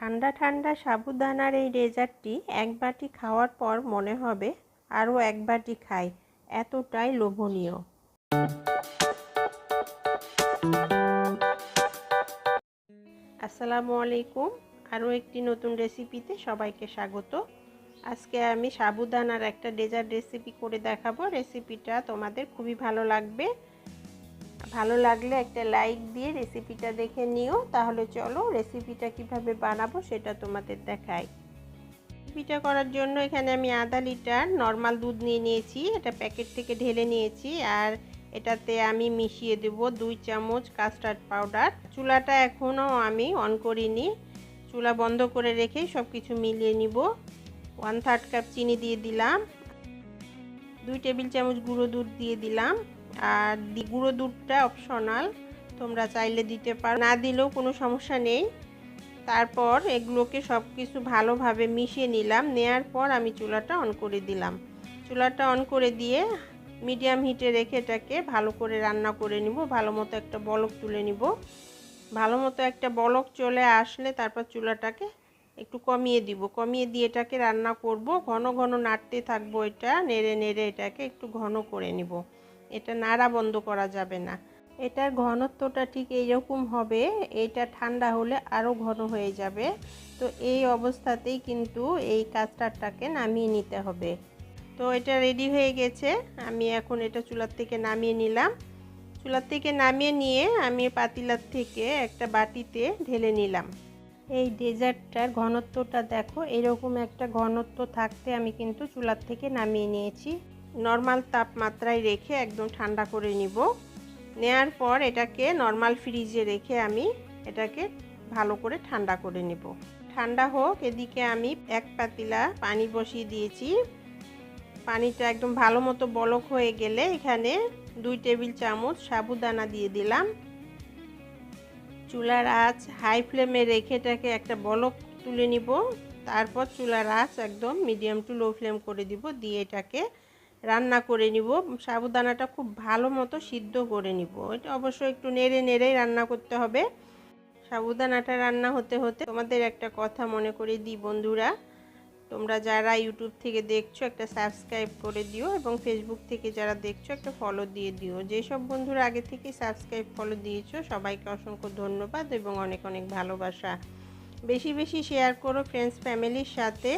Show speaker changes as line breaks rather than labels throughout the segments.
ঠান্ডা ঠান্ডা সাবুদানার এই ডেজার্টটি এক বাটি খাওয়ার পর মনে হবে আরও এক বাটি খাই। এতটাই লোভনীয়। আসসালামু আলাইকুম। আরও একটি নতুন রেসিপিতে সবাইকে স্বাগত। আজকে আমি সাবুদানার একটা ডেজার্ট রেসিপি করে দেখাবো। রেসিপিটা তোমাদের খুবই ভালো লাগবে। ভালো লাগলে একটা লাইক দিয়ে রেসিপিটা দেখে নিও। তাহলে চলো রেসিপিটা কীভাবে বানাবো সেটা তোমাদের দেখাই। রেসিপিটা করার জন্য এখানে আমি আধা লিটার নর্মাল দুধ নিয়ে নিয়েছি। এটা প্যাকেট থেকে ঢেলে নিয়েছি আর এটাতে আমি মিশিয়ে দেব দুই চামচ কাস্টার্ড পাউডার। চুলাটা এখনও আমি অন করিনি। চুলা বন্ধ করে রেখে সব কিছু মিলিয়ে নিব। ওয়ান থার্ড কাপ চিনি দিয়ে দিলাম। দুই টেবিল চামচ গুঁড়ো দুধ দিয়ে দিলাম। আর গুঁড়ো দুধটা অপশনাল তোমরা চাইলে দিতে পারো। না দিলেও কোনো সমস্যা নেই। তারপর এগুলোকে সব কিছু ভালোভাবে মিশিয়ে নিলাম। নেয়ার পর আমি চুলাটা অন করে দিলাম। চুলাটা অন করে দিয়ে মিডিয়াম হিটে রেখে এটাকে ভালো করে রান্না করে নিব। ভালো মতো একটা বলক তুলে নিব। ভালো মতো একটা বলক চলে আসলে তারপর চুলাটাকে একটু কমিয়ে দিব। কমিয়ে দিয়ে এটাকে রান্না করব। ঘন ঘন নাড়তে থাকব এটা। নেড়ে নেড়ে এটাকে একটু ঘন করে নিব। এটা নাড়া বন্ধ করা যাবে না। এটার ঘনত্বটা ঠিক এইরকম হবে, এটা ঠান্ডা হলে আরও ঘন হয়ে যাবে। তো এই অবস্থাতেই কিন্তু এই কাস্টারটাকে নামিয়ে নিতে হবে। তো এটা রেডি হয়ে গেছে। আমি এখন এটা চুলার থেকে নামিয়ে নিলাম। চুলার থেকে নামিয়ে নিয়ে আমি পাতিলার থেকে একটা বাটিতে ঢেলে নিলাম। এই ডেজার্টটার ঘনত্বটা দেখো, এরকম একটা ঘনত্ব থাকতে আমি কিন্তু চুলার থেকে নামিয়ে নিয়েছি। নর্মাল তাপমাত্রায় রেখে একদম ঠান্ডা করে নিব। নেয়ার পর এটাকে নর্মাল ফ্রিজে রেখে আমি এটাকে ভালো করে ঠান্ডা করে নেব। ঠান্ডা হোক, এদিকে আমি এক পাতিলা পানি বসিয়ে দিয়েছি। পানিটা একদম ভালো মতো বলক হয়ে গেলে এখানে দুই টেবিল চামচ সাবুদানা দিয়ে দিলাম। চুলার আঁচ হাই ফ্লেমে রেখে এটাকে একটা বলক তুলে নিব। তারপর চুলার আঁচ একদম মিডিয়াম টু লো ফ্লেম করে দিব। দিয়ে এটাকে রান্না করে নিব। সাবুদানাটা খুব ভালো মতো সিদ্ধ করে নিব। এটা অবশ্যই একটু নেড়ে নেড়েই রান্না করতে হবে। সাবুদানাটা রান্না হতে হতে তোমাদের একটা কথা মনে করে দিই বন্ধুরা। তোমরা যারা ইউটিউব থেকে দেখছ একটা সাবস্ক্রাইব করে দিও এবং ফেসবুক থেকে যারা দেখছ একটা ফলো দিয়ে দিও। যেসব বন্ধুরা আগে থেকে সাবস্ক্রাইব ফলো দিয়েছ, সবাইকে অসংখ্য ধন্যবাদ এবং অনেক অনেক ভালোবাসা। বেশি বেশি শেয়ার করো ফ্রেন্ডস ফ্যামিলির সাথে।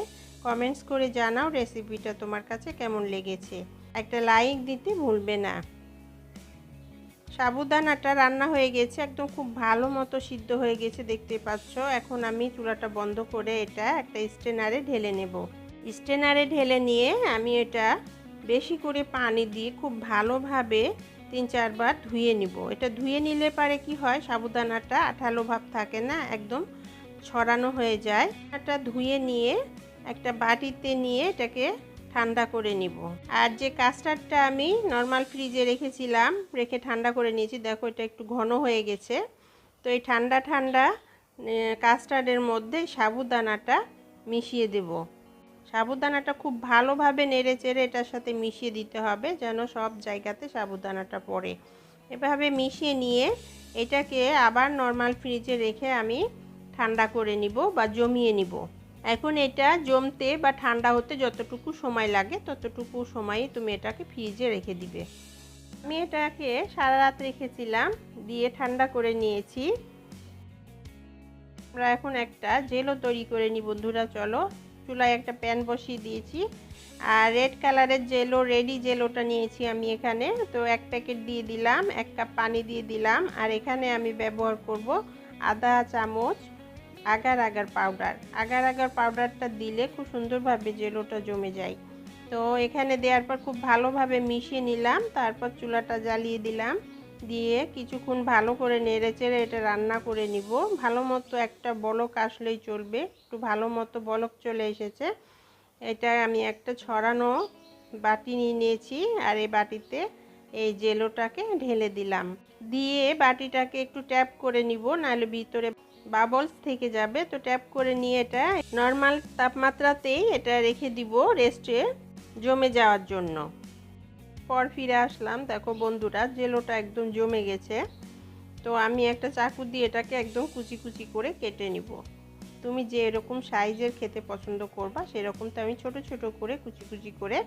কমেন্টস করে জানাও রেসিপিটা তোমার কাছে কেমন লেগেছে। একটা লাইক দিতে ভুলবে না। সাবুদানাটা রান্না হয়ে গেছে, একদম খুব ভালো মতো সিদ্ধ হয়ে গেছে দেখতে পাচ্ছ। এখন আমি চুলাটা বন্ধ করে এটা একটা স্টেনারে ঢেলে নেব। স্টেনারে ঢেলে নিয়ে আমি এটা বেশি করে পানি দিয়ে খুব ভালোভাবে তিন চারবার ধুয়ে নিব। এটা ধুয়ে নিলে পারে কি হয়, সাবুদানাটা আঠালো ভাব থাকে না, একদম ছড়ানো হয়ে যায়। এটা ধুয়ে নিয়ে একটা বাটিতে নিয়ে এটাকে ঠান্ডা করে নিব। আর যে কাস্টার্ডটা আমি নর্মাল ফ্রিজে রেখেছিলাম, রেখে ঠান্ডা করে নিয়েছি, দেখো এটা একটু ঘন হয়ে গেছে। তো এই ঠান্ডা ঠান্ডা কাস্টার্ডের মধ্যে সাবুদানাটা মিশিয়ে দেব। সাবুদানাটা খুব ভালোভাবে নেড়ে চেড়ে এটার সাথে মিশিয়ে দিতে হবে, যেন সব জায়গাতে সাবুদানাটা পড়ে। এভাবে মিশিয়ে নিয়ে এটাকে আবার নর্মাল ফ্রিজে রেখে আমি ঠান্ডা করে নিব বা জমিয়ে নিব। এখন এটা জমতে বা ঠান্ডা হতে যতটুকু সময় লাগে, ততটুকু সময়ই তুমি এটাকে ফ্রিজে রেখে দিবে। আমি এটাকে সারা রাত রেখেছিলাম, দিয়ে ঠান্ডা করে নিয়েছি। আমরা এখন একটা জেলও তৈরি করে নিই বন্ধুরা, চলো। চুলায় একটা প্যান বসিয়ে দিয়েছি। আর রেড কালারের জেলো রেডি জেলোটা নিয়েছি আমি এখানে। তো এক প্যাকেট দিয়ে দিলাম, এক কাপ পানি দিয়ে দিলাম। আর এখানে আমি ব্যবহার করব আধা চামচ agar agar powder agar agar পাউডারটা দিলে খুব সুন্দরভাবে জেলোটা জমে যায়। তো এখানে দেওয়ার পর খুব ভালোভাবে মিশিয়ে নিলাম, তারপর চুলাটা জ্বালিয়ে দিলাম। দিয়ে কিছুক্ষণ ভালো করে নেড়ে চেড়ে এটা রান্না করে নিব। ভালো মতো একটা বলক আসলেই চলবে। একটু ভালো মতো বলক চলে এসেছে। এটা আমি একটা ছড়ানো বাটি নিয়ে নিয়েছি আর এই বাটিতে এই জেলোটাকে ঢেলে দিলাম। দিয়ে বাটিটাকে একটু ট্যাপ করে নিব, নাহলে ভিতরে বাবলস থেকে যাবে। তো ট্যাপ করে নিয়ে এটা নর্মাল তাপমাত্রাতেই এটা রেখে দিব রেস্টে জমে যাওয়ার জন্য। পর ফিরে আসলাম। দেখো বন্ধুরা, জেলোটা একদম জমে গেছে। তো আমি একটা চাকু দিয়ে এটাকে একদম কুচি কুচি করে কেটে নিব। তুমি যে এরকম সাইজের খেতে পছন্দ করবা সেরকম তো আমি ছোট ছোট করে কুচি কুচি করে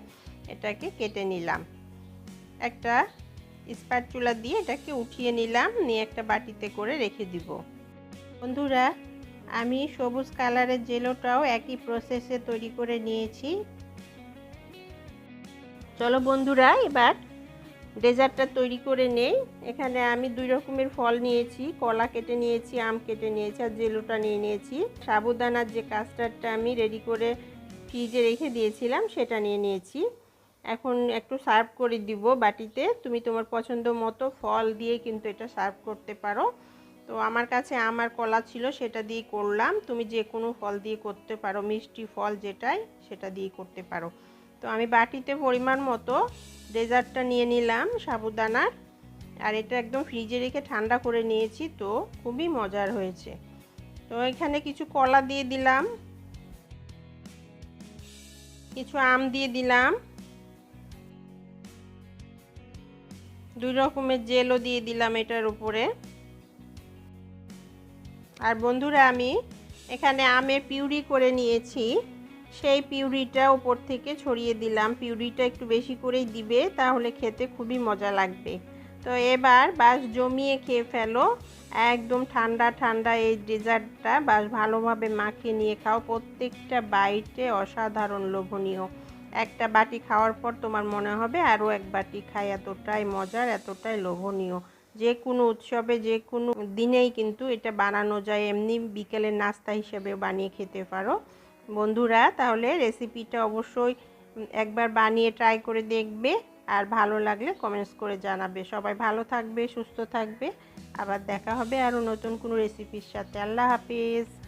এটাকে কেটে নিলাম। একটা স্প্যাটচুলা দিয়ে এটাকে উঠিয়ে নিলাম, নিয়ে একটা বাটিতে করে রেখে দিব। বন্ধুরা, আমি সবুজ কালারের জেলোটাও একই প্রসেসে তৈরি করে নিয়েছি। চলো বন্ধুরা, এবার ডেজার্টটা তৈরি করে নেই। এখানে আমি দুই রকমের ফল নিয়েছি, কলা কেটে নিয়েছি, আম কেটে নিয়েছি আর জেলোটা নিয়ে নিয়েছি। সাবুদানার যে কাস্টার্ডটা আমি রেডি করে ফ্রিজে রেখে দিয়েছিলাম, সেটা নিয়ে নিয়েছি। এখন একটু সার্ভ করে দিব বাটিতে। তুমি তোমার পছন্দ মতো ফল দিয়ে কিন্তু এটা সার্ভ করতে পারো। তো আমার কাছে আমার কলা ছিল, সেটা দিয়ে করলাম। তুমি যে কোনো ফল দিয়ে করতে পারো, মিষ্টি ফল যেটাই, সেটা দিয়ে করতে পারো। তো আমি বাটিতে পরিমাণ মতো ডেজার্টটা নিয়ে নিলাম সাবুদানার। আর এটা একদম ফ্রিজে রেখে ঠান্ডা করে নিয়েছি, তো খুবই মজার হয়েছে। তো এখানে কিছু কলা দিয়ে দিলাম। কিছু আম দিয়ে দিলাম। দুই রকমের জেলও দিয়ে দিলাম এটার উপরে। আর বন্ধুরা, আমি এখানে আমের পিউরি করে নিয়েছি। সেই পিউরিটা উপর থেকে ছড়িয়ে দিলাম। পিউরিটা একটু বেশি করেই দিবে, তাহলে খেতে খুবই মজা লাগবে। তো এবার বাস জমিয়ে খেয়ে ফেলো। একদম ঠান্ডা ঠান্ডা এই ডেজার্টটা। বাস ভালোভাবে মাখিয়ে নিয়ে খাও। প্রত্যেকটা বাইটে অসাধারণ লোভনীয়। একটা বাটি খাওয়ার পর তোমার মনে হবে আরও এক বাটি খাই এতটাই মজার, এতটাই লোভনীয়। যে কোনো উৎসবে, যে কোনো দিনেই কিন্তু এটা বানানো যায়। এমনি বিকেলের নাস্তা হিসেবে বানিয়ে খেতে পারো। বন্ধুরা, তাহলে রেসিপিটা অবশ্যই একবার বানিয়ে ট্রাই করে দেখবে আর ভালো লাগলে কমেন্টস করে জানাবে। সবাই ভালো থাকবে, সুস্থ থাকবে। আবার দেখা হবে আরও নতুন কোনো রেসিপির সাথে। আল্লাহ হাফিজ।